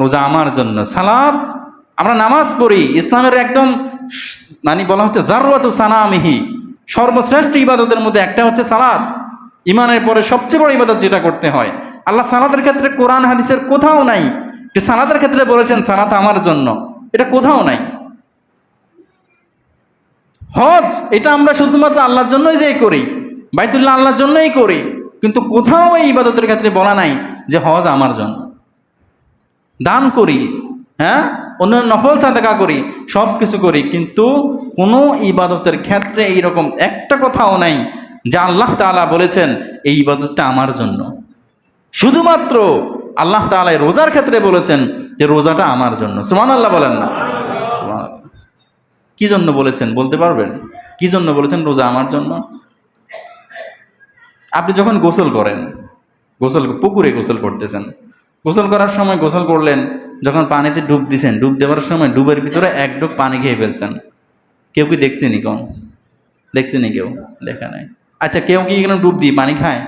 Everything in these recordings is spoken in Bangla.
রোজা আমার জন্য। সালাদ আমরা নামাজ পড়ি, ইসলামের একদম মানে বলা হচ্ছে জারওয়াত সানামিহি, সর্বশ্রেষ্ঠ ইবাদতের মধ্যে একটা হচ্ছে সালাদ। ইমানের পরে সবচেয়ে বড় ইবাদত যেটা করতে হয়, আল্লাহ সালাদের ক্ষেত্রে কোরআন হাদিসের কোথাও নাই, যে সালাদের ক্ষেত্রে বলেছেন, সালাত আমার জন্য। এটা কোথাও নাই। হজ, এটা আমরা শুধুমাত্র আল্লাহর জন্যই যে করি, বাইতুল্লাহ আল্লাহর জন্যই করি, কিন্তু কোথাও এই ইবাদতের ক্ষেত্রে বলা নাই যে হজ আমার জন্য। দান করি হ্যাঁ? অন্য নফল সাদাকা করি, সব কিছু করি, কিন্তু কোনো ইবাদতের ক্ষেত্রে এইরকম একটা কথাও নাই যা আল্লাহ তাআলা বলেছেন, এই ইবাদতটা আমার জন্য। শুধুমাত্র আল্লাহ এই রোজার ক্ষেত্রে বলেছেন যে, রোজাটা আমার জন্য। সুমান আল্লাহ বলেন না। কি জন্য বলেছেন বলতে পারবেন? কি জন্য বলেছেন, রোজা আমার জন্য? আপনি যখন গোসল করেন, গোসল, পুকুরে গোসল করতেছেন গোসল করার সময় গোসল করলেন, যখন পানিতে ডুব দিছেন, ডুব দেওয়ার সময় ডুবের ভিতরে এক ডুব পানি খেয়ে ফেলছেন। কেউ কি দেখছেনি কোন দেখছেনি কেউ? দেখা নাই। আচ্ছা কেউ কি এখানে ডুব দিয়ে পানি খায়?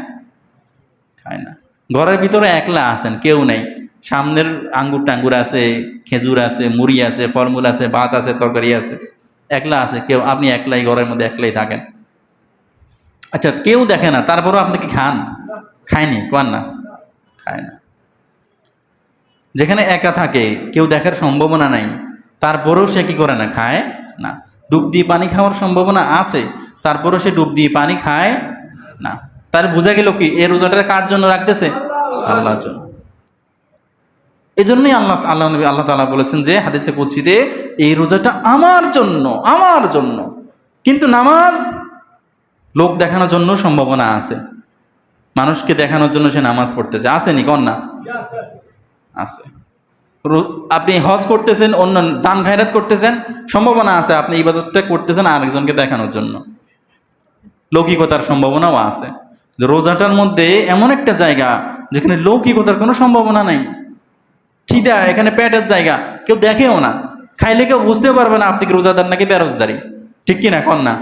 খায় না। ঘরের ভিতরে একলা আছেন, কেউ নেই। সামনের আঙ্গুর টাঙ্গুর আছে, খেজুর আছে, মুড়ি আছে, ফলমূল আছে, ভাত আছে, তরকারি আছে। একলা আছে, কেউ আপনি একলাই, ঘরের মধ্যে একলাই থাকেন। আচ্ছা কেউ দেখে না, তারপরও আপনি কি খান? খায়নি কোয়ান না। খায় না। যেখানে একা থাকে, কেউ দেখার সম্ভাবনা নাই, তারপরেও সে কি করে না, খায় না। ডুব দিয়ে পানি খাওয়ার সম্ভাবনা আছে, তারপরেও সে ডুব দিয়ে পানি খায় না। তার বোঝা গেল কি এই রোজাটা কার জন্য রাখতেছে? আল্লাহর জন্য। এই জন্যই আল্লাহ আল্লাহ নবী, আল্লাহ তালা বলেছেন যে, হাদিসে কুদসিতে এই রোজাটা আমার জন্য আমার জন্য। কিন্তু নামাজ লোক দেখানোর জন্য সম্ভাবনা আছে। মানুষকে দেখানোর জন্য সে নামাজ পড়তেছে। আসেনি কন না? আছে। আপনি হজ করতেছেন, অন্য দান খায়রাত করতেছেন, সম্ভাবনা আছে আপনি ইবাদতটা করতেছেন আরেকজনকে দেখানোর জন্য। লৌকিকতার সম্ভাবনাও আছে। রোজাটার মধ্যে এমন একটা জায়গা যেখানে লৌকিকতার কোনো সম্ভাবনা নাই। খিদা, এখানে পেটের জায়গা, কেউ দেখেও না। খাইলে কেউ বুঝতেও পারবে না আপনি রোজাদার নাকি বেরোজদারি। ঠিক কি না কন না?